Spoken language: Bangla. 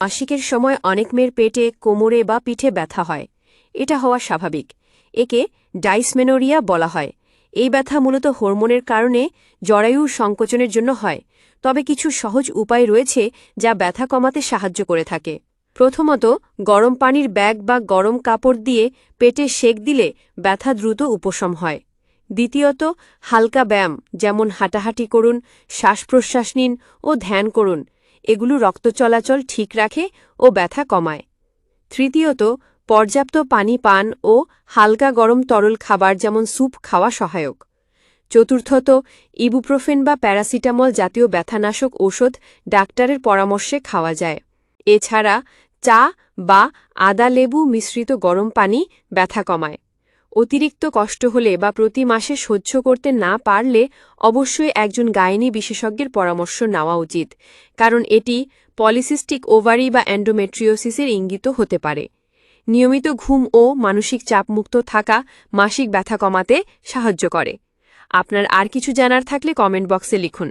মাসিকের সময় অনেক মেয়ের পেটে, কোমরে বা পিঠে ব্যথা হয়। এটা হওয়া স্বাভাবিক। একে ডাইসমেনোরিয়া বলা হয়। এই ব্যথা মূলত হরমোনের কারণে জরায়ুর সংকোচনের জন্য হয়। তবে কিছু সহজ উপায় রয়েছে যা ব্যথা কমাতে সাহায্য করে থাকে। প্রথমত, গরম পানির ব্যাগ বা গরম কাপড় দিয়ে পেটে সেক দিলে ব্যথা দ্রুত উপশম হয়। দ্বিতীয়ত, হালকা ব্যায়াম, যেমন হাঁটাহাঁটি করুন শ্বাস প্রশ্বাস নিন ও ধ্যান করুন। এগুলো রক্ত চলাচল ঠিক রাখে ও ব্যথা কমায়। তৃতীয়ত, পর্যাপ্ত পানি পান ও হালকা গরম তরল খাবার যেমন স্যুপ খাওয়া সহায়ক। চতুর্থত, ইবুপ্রোফেন বা প্যারাসিটামল জাতীয় ব্যথানাশক ওষুধ ডাক্তারের পরামর্শে খাওয়া যায়। এছাড়া, চা বা আদা লেবু মিশ্রিত গরম পানি ব্যথা কমায়। অতিরিক্ত কষ্ট হলে বা প্রতি মাসে সহ্য করতে না পারলে অবশ্যই একজন গাইনি বিশেষজ্ঞের পরামর্শ নেওয়া উচিত, কারণ এটি পলিসিস্টিক ওভারি বা অ্যান্ডোমেট্রিওসিসের ইঙ্গিত হতে পারে। নিয়মিত ঘুম ও মানসিক চাপমুক্ত থাকা মাসিক ব্যথা কমাতে সাহায্য করে। আপনার আর কিছু জানার থাকলে কমেন্ট বক্সে লিখুন।